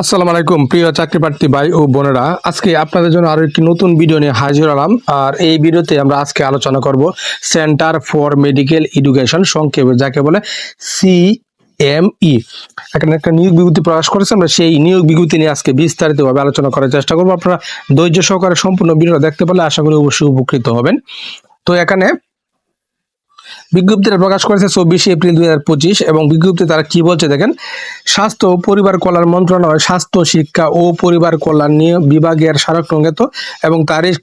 আসসালামু আলাইকুম, প্রিয় চাকরি প্রার্থী ভাই ও বোনেরা। আজকে আপনাদের জন্য আরও একটি নতুন ভিডিও নিয়ে হাজির হলাম। আর এই ভিডিওতে আমরা আজকে আলোচনা করব সেন্টার ফর মেডিকেল এডুকেশন সংক্ষেপে যাকে বলে সি এম ই এখানে একটা নিয়োগ বিজ্ঞপ্তি প্রকাশ করেছে, আমরা সেই নিয়োগ বিজ্ঞপ্তি নিয়ে আজকে বিস্তারিতভাবে আলোচনা করার চেষ্টা করব। আপনারা ধৈর্য সহকারে সম্পূর্ণ ভিডিওটা দেখতে পারলে আশা করি অবশ্যই উপকৃত হবেন। তো এখানে বিজ্ঞপ্তিটা প্রকাশ করেছে চব্বিশে এপ্রিল দুই হাজার পঁচিশ এবং বিজ্ঞপ্তি তারা কি বলছে দেখেন, স্বাস্থ্য ও পরিবার কল্যাণ মন্ত্রণালয়, স্বাস্থ্য, শিক্ষা ও পরিবার কল্যাণ নিয়ে বিভাগের স্মারক রঙ্গিত এবং তারিখ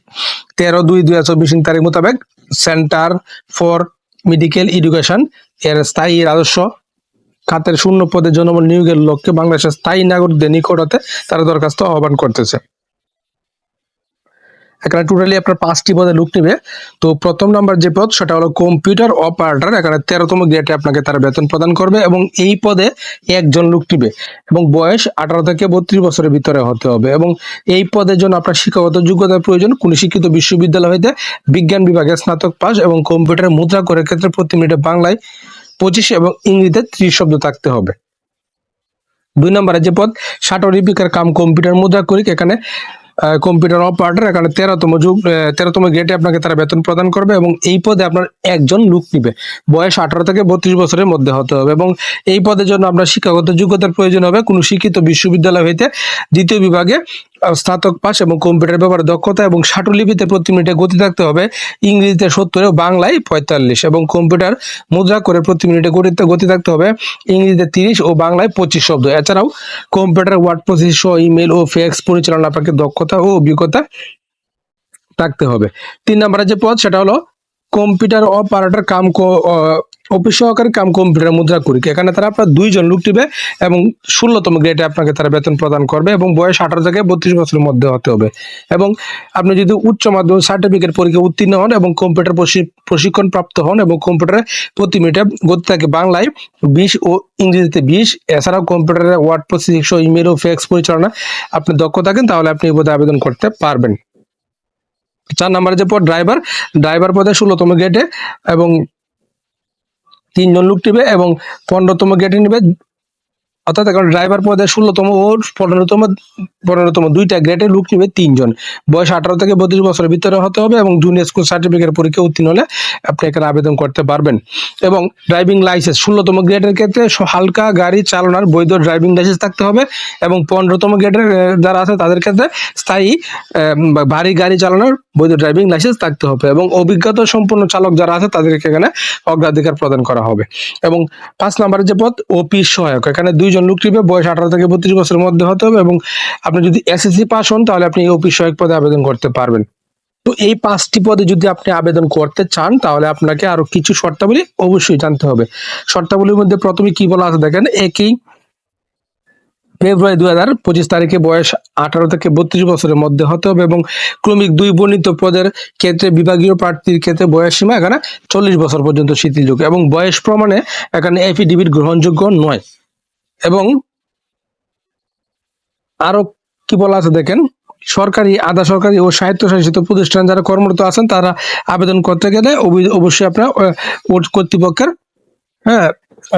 তেরো দুই দুই হাজার চব্বিশ তারিখ মোতাবেক সেন্টার ফর মেডিকেল এডুকেশন এর স্থায়ী রাজস্ব খাতের শূন্য পদে জনবল নিয়োগের লক্ষ্যে বাংলাদেশের স্থায়ী নাগরিকদের নিকট হতে তারা দরখাস্ত আহ্বান করতেছে। এখানে টোটালি আপনার পাঁচটি পদে লুক নেবে। তো প্রথম নাম্বার যে পদ, সেটা হলো কম্পিউটার অপারেটর এখানে তেরোতম গ্রেডে আপনাকে তারা বেতন প্রদান করবে এবং এই পদে একজন লোক নিবে। এবং বয়স আঠারো থেকে বত্রিশ বছরের ভিতরে হতে হবে। এবং এই পদের জন্য আপনার শিক্ষাগত যোগ্যতার প্রয়োজন, কোন শিক্ষিত বিশ্ববিদ্যালয় হইতে বিজ্ঞান বিভাগে স্নাতক পাস এবং কম্পিউটার মুদ্রা করে ক্ষেত্রে প্রতি মিনিটে বাংলায় পঁচিশ এবং ইংরেজিতে ত্রিশ শব্দ থাকতে হবে। দুই নম্বরে যে পদ ষাটো লিপিকার কাম কম্পিউটার মুদ্রা করি এখানে কম্পিউটার অপারেটর এখানে তেরোতম যুগ তেরোতম গেটে আপনাকে তারা বেতন প্রদান করবে এবং এই পদে আপনার একজন লোক নিবে। বয়স আঠারো থেকে বত্রিশ বছরের মধ্যে হতে হবে এবং এই পদের জন্য আপনার শিক্ষাগত যোগ্যতার প্রয়োজন হবে। কোনো শিক্ষিত বিশ্ববিদ্যালয় হইতে দ্বিতীয় বিভাগে স্নাতক পাস এবং কম্পিউটার ব্যাপারে দক্ষতা এবং লিপিতে প্রতি মিনিটে গতি থাকতে হবে। ইংরেজিতে সত্তর ও বাংলায় পঁয়তাল্লিশ এবং কম্পিউটার মুদ্রা করে প্রতি মিনিটে গতিতে গতি থাকতে হবে। ইংরেজিতে তিরিশ ও বাংলায় পঁচিশ শব্দ। এছাড়াও কম্পিউটার, ওয়ার্ড প্রসেস ইমেল ও ফেক্স পরিচালনা আপনাকে দক্ষতা ও অভিজ্ঞতা থাকতে হবে। তিন নম্বরে যে পদ, সেটা হলো কম্পিউটার অপারেটর কাম অফিস সহকারী কাম কম্পিউটার মুদ্রা করি, এখানে তারা আপনার দুইজন লোক দিবে এবং ষোলোতম গ্রেডে আপনাকে তারা বেতন প্রদান করবে এবং বয়স আঠারো থেকে বত্রিশ বছরের মধ্যে হতে হবে। এবং আপনি যদি উচ্চ মাধ্যমিক সার্টিফিকেট পরীক্ষা উত্তীর্ণ হন এবং কম্পিউটার প্রশি- প্রশিক্ষণ প্রাপ্ত হন এবং কম্পিউটারে প্রতি মিনিটে গতি থাকে বাংলায় বিশ ও ইংরেজিতে বিশ, এছাড়াও কম্পিউটারে ওয়ার্ড প্রসেসিং ইমেল ও ফ্যাক্স পরিচালনা আপনি দক্ষ থাকেন, তাহলে আপনি এই পদে আবেদন করতে পারবেন। চার নম্বরে যে পদ ড্রাইভার ড্রাইভার পদে ষোলোতম গেটে এবং তিনজন লোক নিবে এবং পনেরোতম গেটে নিবে। অর্থাৎ এখন ড্রাইভার পদে ষোলোতম ও পনেরোতম পনেরোতম দুইটা গ্রেডে লুক নিবে তিনজন। বয়স আঠারো থেকে বত্রিশ বছরের ভিতরে হতে হবে এবং জুনিয়র স্কুল সার্টিফিকেট পরীক্ষা উত্তীর্ণ হলে আপনি এখানে আবেদন করতে পারবেন। এবং ড্রাইভিং লাইসেন্স ষোলোতম গ্রেডের ক্ষেত্রে হালকা গাড়ি চালানোর বৈধ ড্রাইভিং লাইসেন্স থাকতে হবে এবং পনেরোতম গ্রেডের যারা আছে তাদের ক্ষেত্রে স্থায়ী ভারী গাড়ি চালানোর বৈধ ড্রাইভিং লাইসেন্স থাকতে হবে এবং অভিজ্ঞতা সম্পন্ন চালক যারা আছে তাদেরকে এখানে অগ্রাধিকার প্রদান করা হবে। এবং পাঁচ নম্বরের যে পদ অফিস সহায়ক। এখানে দুইজন লোক নিবে বয়স আঠারো থেকে বত্রিশ বছরের মধ্যে হতে হবে এবং আপনি যদি এসএসসি পাস হন তাহলে আপনি অফিস সহায়ক পদে আবেদন করতে পারবেন। তো এই পাঁচটি পদে যদি আপনি আবেদন করতে চান তাহলে আপনাকে আরও কিছু শর্তাবলী অবশ্যই জানতে হবে। শর্তাবলীর মধ্যে প্রথমে কি বলা আছে দেখেন? একই ফেব্রুয়ারি দুই হাজার পঁচিশ তারিখে বয়স আঠারো থেকে বত্রিশ বছরের মধ্যে হতে হবে এবং ক্রমিক দুই বর্ণিত পদের ক্ষেত্রে বিভাগীয় প্রার্থীর ক্ষেত্রে বয়স সীমা এখানে চল্লিশ বছর পর্যন্ত শিথিলযোগ্য এবং বয়স প্রমাণে এখানে এফিডেভিট গ্রহণযোগ্য নয়। এবং আরও কি বলা আছে দেখেন? সরকারি, আধা সরকারি ও স্বায়ত্তশাসিত প্রতিষ্ঠান যারা কর্মরত আছেন, তারা আবেদন করতে গেলে অবি- অবশ্যই আপনার কর্তৃপক্ষের হ্যাঁ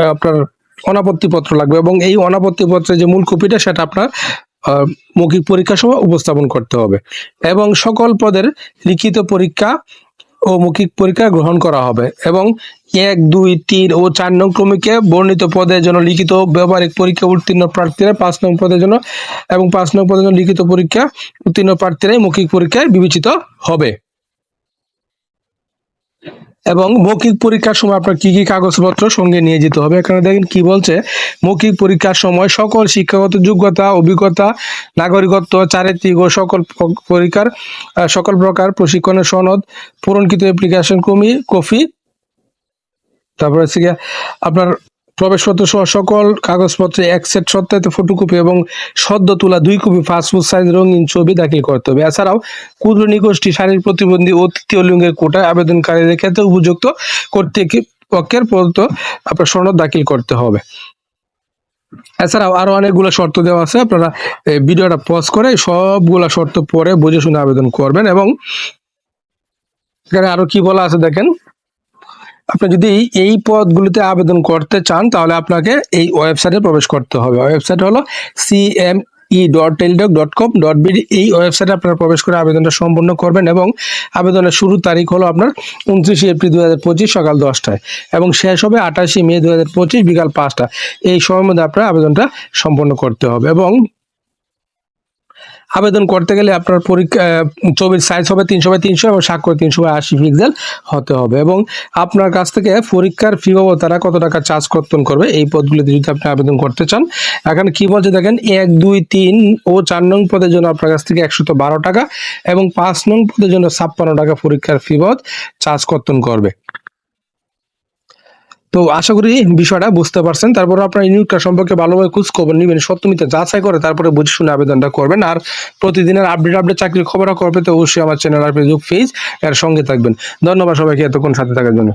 আপনার অনাপত্তি পত্র লাগবে এবং এই অনাপত্তি পত্রের যে মূল কপিটা, সেটা আপনার মৌখিক পরীক্ষার সময় উপস্থাপন করতে হবে এবং সকল পদের লিখিত পরীক্ষা ও মৌখিক পরীক্ষা গ্রহণ করা হবে এবং এক, দুই, তিন ও চার নং ক্রমিকে বর্ণিত পদের জন্য লিখিত ব্যবহারিক পরীক্ষা উত্তীর্ণ প্রার্থীরা পাঁচ নং পদের জন্য এবং পাঁচ নং পদের জন্য লিখিত পরীক্ষা উত্তীর্ণ প্রার্থীরাই মৌখিক পরীক্ষায় বিবেচিত হবে। এবং মৌখিক পরীক্ষার সময় আপনার কি কি কাগজপত্র সঙ্গে নিয়ে যেতে হবে? এখানে দেখেন কি বলছে? মৌখিক পরীক্ষার সময় সকল শিক্ষাগত যোগ্যতা, অভিজ্ঞতা, নাগরিকত্ব, চারিত্রিক ও সকল পরীক্ষার সকল প্রকার প্রশিক্ষণের সনদ, পূরণকৃত অ্যাপ্লিকেশন কমি কফি তারপর হচ্ছে আপনার প্রবেশপত্র সহ সকল কাগজপত্রে এক সেট সত্যায়িত ফটোকপি এবং সদ্য তোলা দুই কপি পাসপোর্ট সাইজ রঙিন ছবি দাখিল করতে হবে। এছাড়াও, ক্ষুদ্র নিগোষ্ঠী শারীরিক প্রতিবন্ধী ও তৃতীয় লিঙ্গের কোটায় আবেদনকারীদের ক্ষেত্রে উপযুক্ত কর্তৃপক্ষের প্রদত্ত আপনার সনদ দাখিল করতে হবে। এছাড়াও আরও অনেকগুলো শর্ত দেওয়া আছে। আপনারা ভিডিওটা পজ করে সবগুলা শর্ত পরে বুঝে শুনে আবেদন করবেন এবং এখানে আরও কি বলা আছে দেখেন? আপনি যদি এই পদগুলিতে আবেদন করতে চান, তাহলে আপনাকে এই ওয়েবসাইটে প্রবেশ করতে হবে। ওয়েবসাইট হলো CM E dot teletalk dot com dot BD এই ওয়েবসাইটে আপনারা প্রবেশ করে আবেদনটা সম্পূর্ণ করবেন এবং আবেদনের শুরুর তারিখ হলো আপনার উনত্রিশে এপ্রিল দু হাজার পঁচিশ সকাল দশটায় এবং শেষ হবে আঠাশে মে দু হাজার পঁচিশ বিকাল পাঁচটা এই সময়ের মধ্যে আপনার আবেদনটা সম্পন্ন করতে হবে এবং আবেদন করতে গেলে আপনার পরীক্ষা ছবির সাইজ হবে তিনশো বাই তিনশো এবং স্বাক্ষর তিনশো বাই আশি পিক্সেল হতে হবে এবং আপনার কাছ থেকে পরীক্ষার ফি বাবদ তারা কত টাকা চার্জ কর্তন করবে এই পদগুলিতে যদি আপনি আবেদন করতে চান। এখানে কি বলছে দেখেন, এক, দুই, তিন ও চার নং পদের জন্য আপনার কাছ থেকে একশত বারো টাকা এবং পাঁচ নং পদের জন্য ছাপ্পান্ন টাকা পরীক্ষার ফি বাবদ চার্জ কর্তন করবে। তো আশা করি বিষয়টা বুঝতে পারছেন। তারপর আপনার ইউনিটটা সম্পর্কে ভালোভাবে খোঁজ খবর নেবেন সত্যমিতে যাচাই করে তারপরে বুঝে শুনে আবেদনটা করবেন। আর প্রতিদিনের আপডেট আপডেট চাকরির খবর করবে তো অবশ্যই আমার চ্যানেল আর ফেসবুক পেজ এর সঙ্গে থাকবেন। ধন্যবাদ সবাইকে, এতক্ষণ সাথে থাকার জন্য।